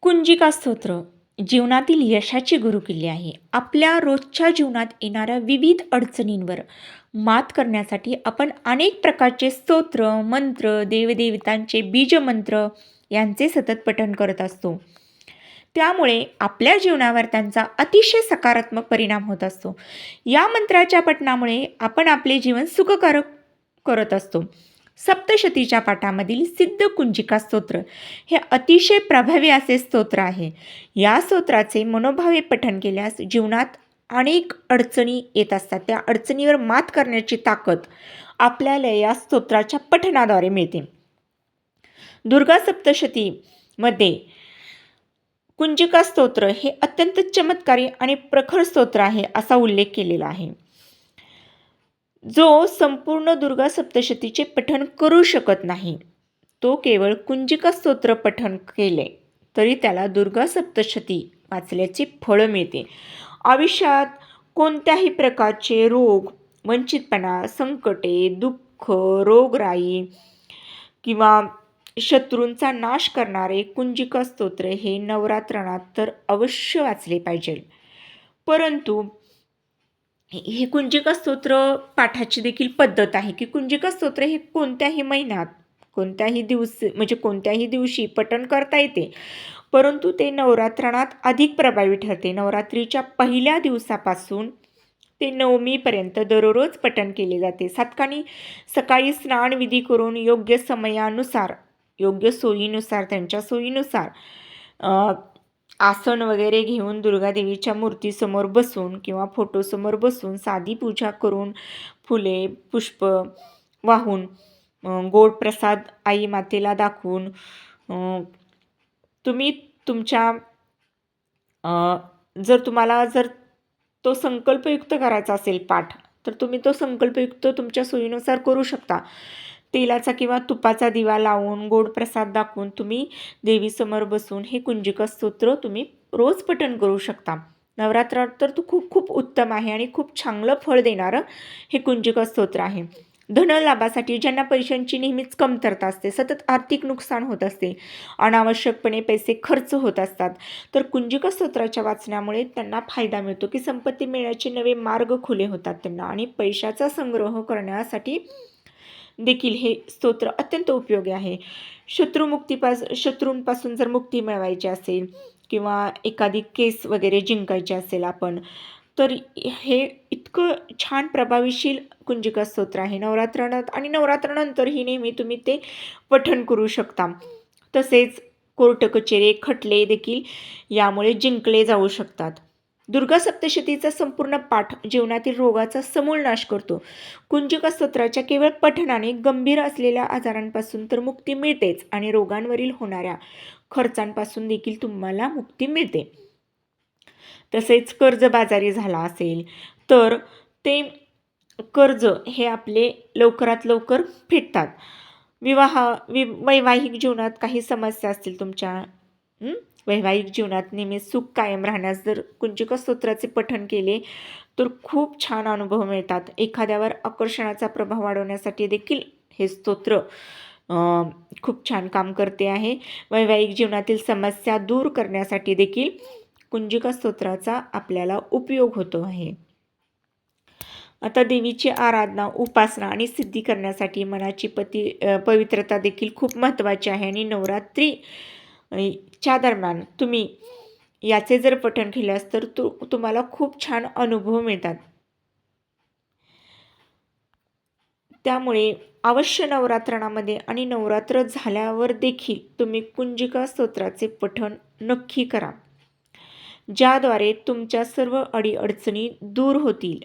कुंजिका स्तोत्र. जीवनातील यशाची गुरुकिल्ली आहे. आपल्या रोजच्या जीवनात येणाऱ्या विविध अडचणींवर मात करण्यासाठी आपण अनेक प्रकारचे स्तोत्र मंत्र देवदेवतांचे बीजमंत्र यांचे सतत पठण करत असतो. त्यामुळे आपल्या जीवनावर त्यांचा अतिशय सकारात्मक परिणाम होत असतो. या मंत्राच्या पठणामुळे आपण आपले जीवन सुखकारक करत असतो. सप्तशतीच्या पाठामधील सिद्ध कुंजिका स्तोत्र हे अतिशय प्रभावी असे स्तोत्र आहे. या स्तोत्राचे मनोभावे पठण केल्यास जीवनात अनेक अडचणी येत असतात. त्या अडचणीवर मात करण्याची ताकद आपल्याला या स्तोत्राच्या पठणाद्वारे मिळते. दुर्गा सप्तशतीमध्ये कुंजिका स्तोत्र हे अत्यंत चमत्कारी आणि प्रखर स्तोत्र आहे असा उल्लेख केलेला आहे. जो संपूर्ण दुर्गा सप्तशतीचे पठण करू शकत नाही. तो केवळ कुंजिका स्तोत्र पठण केले तरी त्याला दुर्गा सप्तशती वाचल्याचे फळ मिळते. आयुष्यात कोणत्याही प्रकारचे रोग वंचितपणा संकटे दुःख रोगराई किंवा शत्रूंचा नाश करणारे कुंजिका स्तोत्र हे नवरात्रणात तर अवश्य वाचले पाहिजे. परंतु हे कुंजिका स्तोत्र पाठाची देखील पद्धत आहे की कुंजिका स्तोत्र हे कोणत्याही महिन्यात कोणत्याही दिवस म्हणजे कोणत्याही दिवशी पठण करता येते. परंतु ते नवरात्रणात अधिक प्रभावी ठरते. नवरात्रीच्या पहिल्या दिवसापासून ते नवमीपर्यंत दररोज पठण केले जाते. सातकानी सकाळी स्नानविधी करून योग्य समयानुसार योग्य सोयीनुसार त्यांच्या सोयीनुसार आसन वगैरे घेऊन दुर्गादेवीच्या मूर्तीसमोर बसून किंवा फोटोसमोर बसून साधी पूजा करून फुले पुष्प वाहून गोड प्रसाद आई मातेला दाखवून तुम्ही तुमच्या जर तुम्हाला जर तो संकल्पयुक्त करायचा असेल पाठ तर तुम्ही तो संकल्पयुक्त तुमच्या सोयीनुसार करू शकता. तेलाचा किंवा तुपाचा दिवा लावून गोड प्रसाद दाखवून तुम्ही देवीसमोर बसून हे कुंजिका स्तोत्र तुम्ही रोज पठण करू शकता. नवरात्रात तर तो खूप खूप उत्तम आहे आणि खूप चांगलं फळ देणारं हे कुंजिका स्तोत्र आहे. धनलाभासाठी ज्यांना पैशांची नेहमीच कमतरता असते सतत आर्थिक नुकसान होत असते अनावश्यकपणे पैसे खर्च होत असतात तर कुंजिका स्तोत्राच्या वाचण्यामुळे त्यांना फायदा मिळतो की संपत्ती मिळण्याचे नवे मार्ग खुले होतात त्यांना आणि पैशाचा संग्रह करण्यासाठी देखील हे स्तोत्र अत्यंत उपयोगी आहे. शत्रुमुक्तीपास शत्रूंपासून जर मुक्ती मिळवायची असेल किंवा एखादी केस वगैरे जिंकायची असेल आपण तर हे इतकं छान प्रभावीशील कुंजिका स्तोत्र आहे. नवरात्रणात आणि नवरात्रानंतरही नेहमी तुम्ही ते पठण करू शकता. तसेच कोर्ट कचेरी खटले देखील यामुळे जिंकले जाऊ शकतात. दुर्गा सप्तशतीचा संपूर्ण पाठ जीवनातील रोगाचा समूळ नाश करतो. कुंजिका स्तोत्राच्या केवळ पठणाने गंभीर असलेल्या आजारांपासून तर मुक्ती मिळतेच आणि रोगांवरील होणाऱ्या खर्चांपासून देखील तुम्हाला मुक्ती मिळते. तसेच कर्जबाजारी झाला असेल तर ते कर्ज हे आपले लवकरात लवकर फेटतात विवाह वि वैवाहिक जीवनात काही समस्या असतील तुमच्या वैवाहिक जीवनात नेहमी सुख कायम राहण्यास जर कुंजिका स्तोत्राचे पठण केले तर खूप छान अनुभव मिळतात. एखाद्यावर आकर्षणाचा प्रभाव वाढवण्यासाठी देखील हे स्तोत्र खूप छान काम करते आहे. वैवाहिक जीवनातील समस्या दूर करण्यासाठी देखील कुंजिका स्तोत्राचा आपल्याला उपयोग होतो आहे. आता देवीची आराधना उपासना आणि सिद्धी करण्यासाठी मनाची पती पवित्रता देखील खूप महत्त्वाची आहे आणि नवरात्री च्या दरम्यान तुम्ही याचे जर पठण केल्यास तर तु तुम्हाला खूप छान अनुभव मिळतात. त्यामुळे अवश्य नवरात्रणामध्ये आणि नवरात्र झाल्यावर देखील तुम्ही कुंजिका स्तोत्राचे पठण नक्की करा ज्याद्वारे तुमच्या सर्व अडीअडचणी दूर होतील.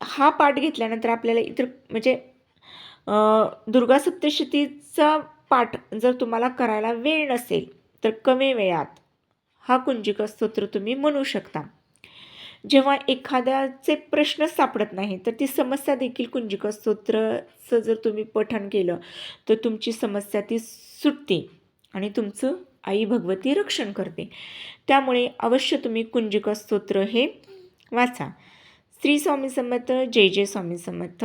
हा पाठ घेतल्यानंतर आपल्याला इतर म्हणजे दुर्गा सप्तशतीचा पाठ जर तुम्हाला करायला वेळ नसेल तर कमी वेळात हा कुंजिका स्तोत्र तुम्ही म्हणू शकता. जेव्हा एखाद्याचे प्रश्न सापडत नाही तर ती समस्या देखील कुंजिका स्तोत्रचं जर तुम्ही पठण केलं तर तुमची समस्या ती सुटते आणि तुमचं आई भगवती रक्षण करते. त्यामुळे अवश्य तुम्ही कुंजिका स्तोत्र हे वाचा. श्री स्वामी समर्थ जय जय स्वामी समर्थ.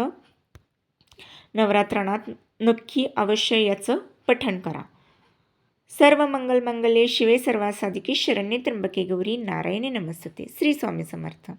नवरात्रणात नक्की अवश्य याचं पठण करा. सर्व मंगल मंगले शिवे सर्वा साधिके शरण्ये त्र्यंबके गौरी नारायणी नमस्ते. श्री स्वामी समर्थ.